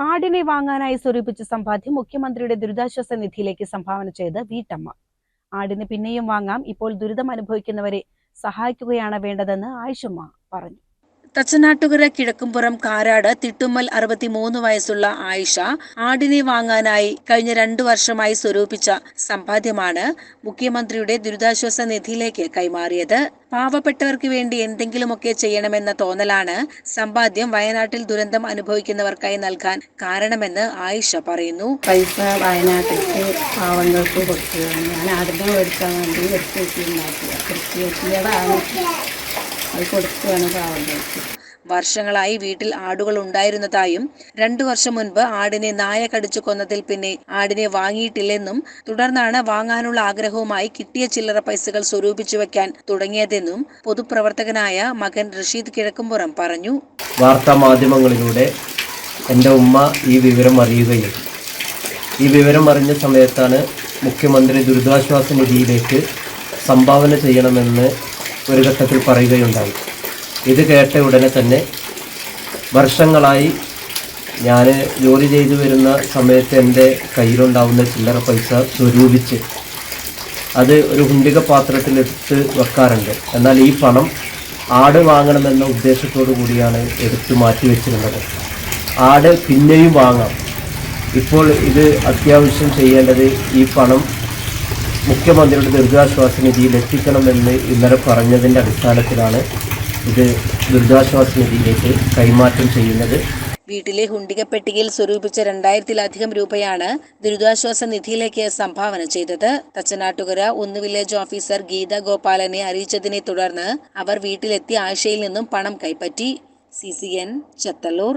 ആടിനെ വാങ്ങാനായി സ്വരൂപിച്ച സമ്പാദ്യം മുഖ്യമന്ത്രിയുടെ ദുരിതാശ്വാസ നിധിയിലേക്ക് സംഭാവന ചെയ്ത് വീട്ടമ്മ. ആടിന് പിന്നെയും വാങ്ങാം ഇപ്പോൾ ദുരിതം അനുഭവിക്കുന്നവരെ സഹായിക്കുകയാണ് വേണ്ടതെന്ന് ആയിഷമ്മ പറഞ്ഞു. തച്ചനാട്ടുകര കിഴക്കുംപുറം കാരാട് തിട്ടുമ്മൽ അറുപത്തിമൂന്ന് വയസ്സുള്ള ആയിഷ ആടിനെ വാങ്ങാനായി കഴിഞ്ഞ രണ്ടു വർഷമായി സ്വരൂപിച്ച സമ്പാദ്യമാണ് മുഖ്യമന്ത്രിയുടെ ദുരിതാശ്വാസ നിധിയിലേക്ക് കൈമാറിയത്. പാവപ്പെട്ടവർക്ക് വേണ്ടി എന്തെങ്കിലുമൊക്കെ ചെയ്യണമെന്ന തോന്നലാണ് സമ്പാദ്യം വയനാട്ടിൽ ദുരന്തം അനുഭവിക്കുന്നവർക്കായി നൽകാൻ കാരണമെന്ന് ആയിഷ പറയുന്നു. പൈസ വയനാട്ടിലേക്ക് പാവങ്ങൾക്ക് കൊടുക്കുകയാണ് ഞാൻ ആടിനെ മേടിക്കാൻ വേണ്ടി അത് കൊടുക്കുകയാണ് പാവങ്ങൾക്ക് വർഷങ്ങളായി വീട്ടിൽ ആടുകൾ ഉണ്ടായിരുന്നതായും രണ്ടു വർഷം മുൻപ് ആടിനെ നായ കടിച്ചു കൊന്നതിൽ പിന്നെ ആടിനെ വാങ്ങിയിട്ടില്ലെന്നും തുടർന്നാണ് വാങ്ങാനുള്ള ആഗ്രഹവുമായി കിട്ടിയ ചില്ലറ പൈസകൾ സ്വരൂപിച്ചു വെക്കാൻ തുടങ്ങിയതെന്നും പൊതുപ്രവർത്തകനായ മകൻ റഷീദ് കിഴക്കുംപുറം പറഞ്ഞു. വാർത്താ മാധ്യമങ്ങളിലൂടെ എന്റെ ഉമ്മ ഈ വിവരം അറിയുകയും ഈ വിവരം അറിഞ്ഞ സമയത്താണ് മുഖ്യമന്ത്രി ദുരിതാശ്വാസ നിധിയിലേക്ക് സംഭാവന ചെയ്യണമെന്ന് ഒരു ഘട്ടത്തിൽ പറയുകയുണ്ടായി. ഇത് കേട്ട ഉടനെ തന്നെ വർഷങ്ങളായി ഞാൻ ജോലി ചെയ്തു വരുന്ന സമയത്ത് എന്റെ കയ്യിലുണ്ടാവുന്ന ചില്ലറ പൈസ സ്വരൂപിച്ച് അത് ഒരു ഹുണ്ടിക പാത്രത്തിലെടുത്ത് വെക്കാറുണ്ട്. എന്നാൽ ഈ പണം ആട് വാങ്ങണമെന്ന ഉദ്ദേശത്തോടു കൂടിയാണ് എടുത്തു മാറ്റി വെച്ചിരുന്നത്. ആട് പിന്നെയും വാങ്ങാം. ഇപ്പോൾ ഇത് അത്യാവശ്യം ചെയ്യേണ്ടത് ഈ പണം മുഖ്യമന്ത്രിയുടെ ദുരിതാശ്വാസ നിധിയിൽ എത്തിക്കണമെന്ന് ഇന്നലെ പറഞ്ഞതിന്റെ അടിസ്ഥാനത്തിലാണ് ഇത് ദുരിതാശ്വാസ നിധിയിലേക്ക് കൈമാറ്റം ചെയ്യുന്നത്. വീട്ടിലെ ഹുണ്ടിക പെട്ടികയിൽ സ്വരൂപിച്ച രണ്ടായിരത്തിലധികം രൂപയാണ് ദുരിതാശ്വാസ നിധിയിലേക്ക് സംഭാവന ചെയ്തത്. തച്ചനാട്ടുകര ഒന്ന് വില്ലേജ് ഓഫീസർ ഗീത ഗോപാലനെ അറിയിച്ചതിനെ തുടർന്ന് അവർ വീട്ടിലെത്തി ആശയിൽ നിന്നും പണം കൈപ്പറ്റി. C C N Chathallur.